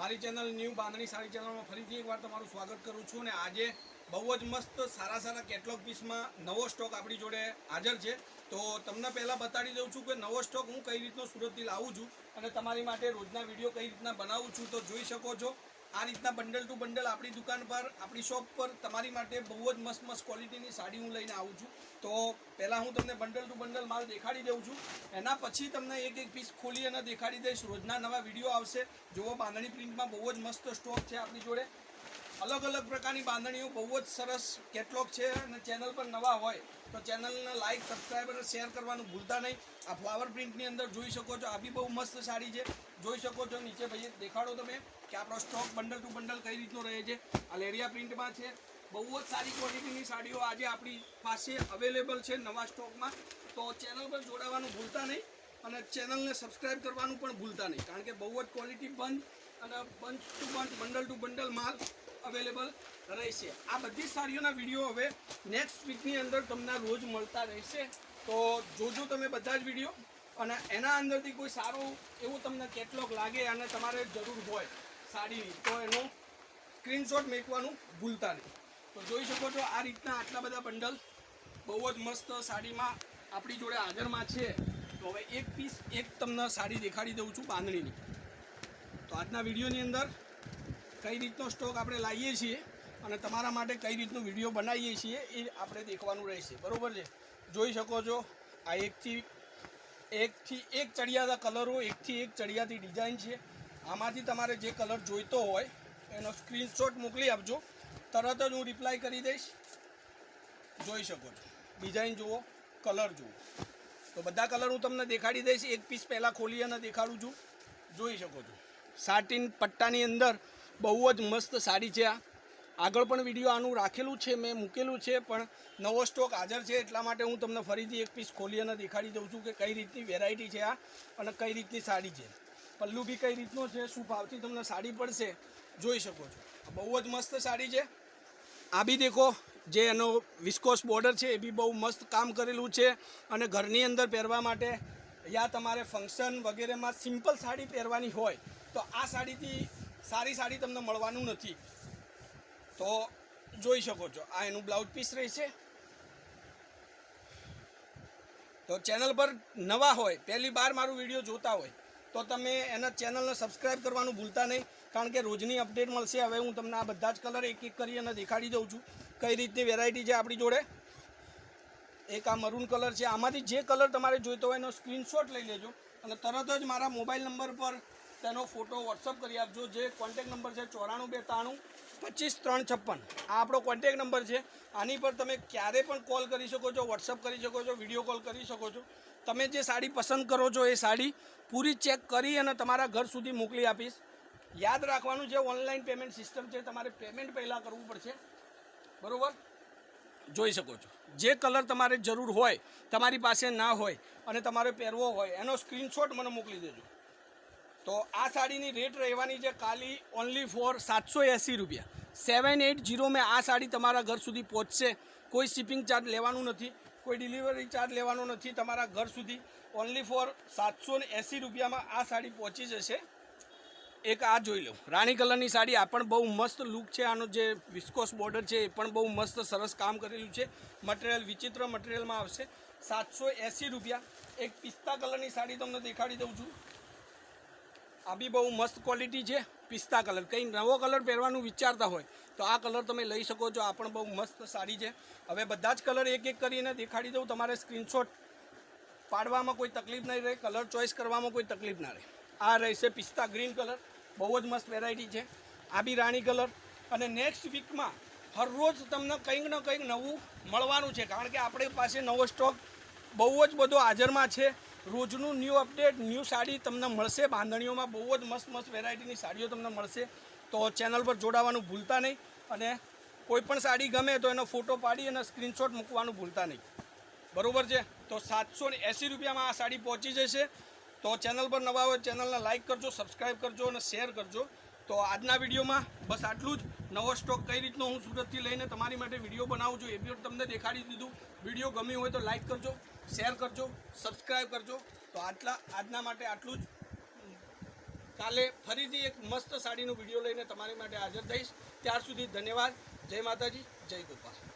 મારી channel new બાંધણી સાડી ચેનલમાં ફરીથી એકવાર તમારું સ્વાગત કરું છું અને આજે બહુ જ મસ્ત, સારા સારા કેટલોગ પીસમાં નવો સ્ટોક આપણી જોડે હાજર છે. તો તમને પહેલાં બતાડી દઉં છું કે નવો સ્ટોક હું કઈ રીતનો સુરતથી લાવું છું અને તમારી માટે રોજના વીડિયો કઈ રીતના બનાવું છું તો જોઈ શકો છો. આ રીતના બંડલ ટુ બંડલ આપણી દુકાન પર, આપણી શોપ પર તમારી માટે બહુ જ મસ્ત મસ્ત ક્વોલિટીની સાડી હું લઈને આવું છું. તો પહેલાં હું તમને બંડલ ટુ બંડલ માલ દેખાડી દઉં છું. એના પછી તમને એક એક પીસ ખોલી અને દેખાડી દઈશ. રોજના નવા વીડિયો આવશે. જુઓ, બાંધણી પ્રિન્ટમાં બહુ જ મસ્ત સ્ટોક છે આપણી જોડે. અલગ અલગ પ્રકારની બાંધણીઓ, બહુ જ સરસ કેટલોગ છે અને ચેનલ પર નવા હોય તો ચેનલને લાઇક સબસ્ક્રાઈબ અને શેર કરવાનું ભૂલતા નહીં. આ ફ્લાવર પ્રિન્ટની અંદર જોઈ શકો છો, આ બી બહુ મસ્ત સાડી છે. જોઈ શકો છો નીચે ભાઈ દેખાડો તમે કે આપણો સ્ટોક બંડલ ટુ બંડલ કઈ રીતનો રહે છે. આ લેરિયા પ્રિન્ટમાં છે. બહુ જ સારી ક્વોલિટીની સાડીઓ આજે આપણી પાસે અવેલેબલ છે નવા સ્ટોકમાં તો ચેનલ પર જોડાવાનું ભૂલતા નહીં અને ચેનલને સબસ્ક્રાઈબ કરવાનું પણ ભૂલતા નહીં. કારણ કે બહુ જ ક્વોલિટી બંધ અને bunch to bunch bundle to bundle માલ અવેલેબલ રહેશે. આ બધી સાડીઓના વીડિયો હવે નેક્સ્ટ વીકની અંદર તમને રોજ મળતા રહેશે. તો જોજો તમે બધા જ વીડિયો અને એના અંદરથી કોઈ સારું એવું તમને કેટલોગ લાગે અને તમારે જરૂર હોય સાડીની તો એનો સ્ક્રીનશોટ મેકવાનું ભૂલતા નહીં. તો જોઈ શકો છો આ રીતના આટલા બધા બંડલ બહુ જ મસ્ત સાડીમાં આપણી જોડે હાજરમાં છે. તો હવે એક પીસ એક તમને સાડી દેખાડી દઉં છું બાંધણીની. તો આજના વિડીયોની અંદર કઈ રીતનો સ્ટોક આપણે લાવીએ છીએ અને તમારા માટે કઈ રીતનો વીડિયો બનાવીએ છીએ એ આપણે દેખવાનું રહેશે. બરાબર છે? જોઈ શકો છો, આ એકથી એકથી એક ચડિયાતા કલરો, એકથી એક ચડિયાતી ડિઝાઇન છે. આમાંથી તમારે જે કલર જોઈતો હોય, એનો સ્ક્રીનશોટ મોકલી આપજો. તરત જ હું રિપ્લાય કરી દઈશ. જોઈ શકો છો. ડિઝાઇન જુઓ, કલર જુઓ. તો બધા કલર હું તમને દેખાડી દઈશ. એક પીસ પહેલાં ખોલી અને દેખાડું છું. જોઈ શકો છો. સાટીન પટ્ટાની અંદર બહુ જ મસ્ત સાડી છે આ. આગળ પણ વીડિયો આનું રાખેલું છે, મેં મૂકેલું છે, પણ નવો સ્ટોક હાજર છે, એટલા માટે હું તમને ફરીથી એક પીસ ખોલી અને દેખાડી દઉં છું કે કઈ રીતની વેરાયટી છે આ અને કઈ રીતની સાડી છે. પલ્લુ બી કઈ રીતનો છે, શું ભાવથી તમને સાડી પડશે, જોઈ શકો છો. બહુ જ મસ્ત સાડી છે. આ બી દેખો, જે એનો વિસ્કોસ બોર્ડર છે, એ બી બહુ મસ્ત કામ કરેલું છે અને ઘરની અંદર પહેરવા માટે યા તમારે ફંક્શન વગેરેમાં સિમ્પલ સાડી પહેરવાની હોય, તો આ સાડીથી સારી સાડી તમને મળવાનું નથી. તો જોઈ શકો છો, આ એનું બ્લાઉઝ પીસ રહેશે તો ચેનલ પર નવા હોય, પહેલી બાર મારું વીડિયો જોતા હોય, તો તમે એના ચેનલને સબસ્ક્રાઈબ કરવાનું ભૂલતા નહીં, કારણ કે રોજની અપડેટ મળશે. હવે હું તમને આ બધા જ કલર એક એક કરી અને દેખાડી દઉં છું, કઈ રીતની વેરાયટી છે આપણી જોડે. એક આ મરૂન કલર છે. આમાંથી જે કલર તમારે જોઈતો હોય એનો સ્ક્રીનશોટ લઈ લેજો અને તરત જ મારા મોબાઈલ નંબર પર તેનો ફોટો વોટ્સઅપ કરી આપજો. જે કોન્ટેક નંબર છે ચોરાણું બે ત્રાણું પચીસ ત્રણ છપ્પન. આ આપણો કોન્ટેક નંબર છે. આની પર તમે ક્યારે પણ કોલ કરી શકો છો વોટ્સઅપ કરી શકો છો વીડિયો કોલ કરી શકો છો. તમે જે સાડી પસંદ કરો છો એ સાડી પૂરી ચેક કરી અને તમારા ઘર સુધી મોકલી આપીશ. યાદ રાખવાનું જે ઓનલાઈન પેમેન્ટ સિસ્ટમ છે, તમારે પેમેન્ટ પહેલાં કરવું પડશે. બરાબર? જોઈ શકો છો. જે કલર તમારે જરૂર હોય, તમારી પાસે ના હોય અને તમારે પહેરવો હોય, એનો સ્ક્રીનશોટ મને મોકલી દેજો. તો આ સાડીની રેટ રહેવાની છે ખાલી ઓનલી ફોર સાતસો એંસી રૂપિયા. સેવન એટ જીરો મેં આ સાડી તમારા ઘર સુધી પહોંચશે. કોઈ શિપિંગ ચાર્જ લેવાનું નથી, કોઈ ડિલિવરી ચાર્જ લેવાનો નથી તમારા ઘર સુધી. ઓનલી ફોર સાતસો ને એંસી રૂપિયામાં આ સાડી પહોંચી જશે. એક આ જોઈ લો. રાણી કલરની સાડી, આ પણ બહુ મસ્ત લુક છે. આનો જે વિસ્કોસ બોર્ડર છે એ પણ બહુ મસ્ત સરસ કામ કરેલું છે. મટીરિયલ વિચિત્ર મટીરિયલમાં આવશે. સાતસો એંસી રૂપિયા. એક પિસ્તા કલરની સાડી તમને દેખાડી દઉં છું. આ બી બહુ મસ્ત ક્વોલિટી છે, પિસ્તા કલર કંઈ નવો કલર પહેરવાનું વિચારતા હોય, તો આ કલર તમે લઈ શકો છો. આ પણ બહુ મસ્ત સાડી છે. હવે બધા જ કલર એક એક કરીને દેખાડી દઉં. તમારે સ્ક્રીનશોટ પાડવામાં કોઈ તકલીફ નહીં રહે કલર ચોઈસ કરવામાં કોઈ તકલીફ ના રહે. આ રહેશે પિસ્તા ગ્રીન કલર બહુ જ મસ્ત વેરાયટી છે. આ બી રાણી કલર અને નેક્સ્ટ વીકમાં હરરોજ તમને કંઈક ને કંઈક નવું મળવાનું છે. કારણ કે આપણી પાસે નવો સ્ટોક બહુ જ બધો હાજરમાં છે. રોજનું ન્યૂ અપડેટ ન્યૂ સાડી તમને મળશે. બાંધણીઓમાં બહુ જ મસ્ત મસ્ત વેરાયટીની સાડીઓ તમને મળશે. તો ચેનલ પર જોડાવાનું ભૂલતા નહીં અને કોઈ પણ સાડી ગમે તો એનો ફોટો પાડી અને સ્ક્રીનશોટ મૂકવાનું ભૂલતા નહીં. બરાબર છે? તો સાતસો ને એંસી રૂપિયામાં આ સાડી પહોંચી જશે. તો ચેનલ પર નવા હોય ચેનલને લાઇક કરજો સબસ્ક્રાઈબ કરજો અને શેર કરજો. તો આજના વિડીયોમાં બસ આટલું જ. નવો સ્ટોક કઈ રીતનો હું સુરતથી લઈને તમારી માટે વીડિયો બનાવું છું એ બી તમને દેખાડી દીધું. વીડિયો ગમ્યું હોય તો લાઇક કરજો, શેર કરજો સબસ્ક્રાઈબ કરજો. તો આટલા આજના માટે આટલું જ. કાલે ફરીથી એક મસ્ત સાડીનો વીડિયો લઈને તમારી માટે હાજર થઈશ. ત્યાર સુધી ધન્યવાદ. જય માતાજી, જય ગોપાલ.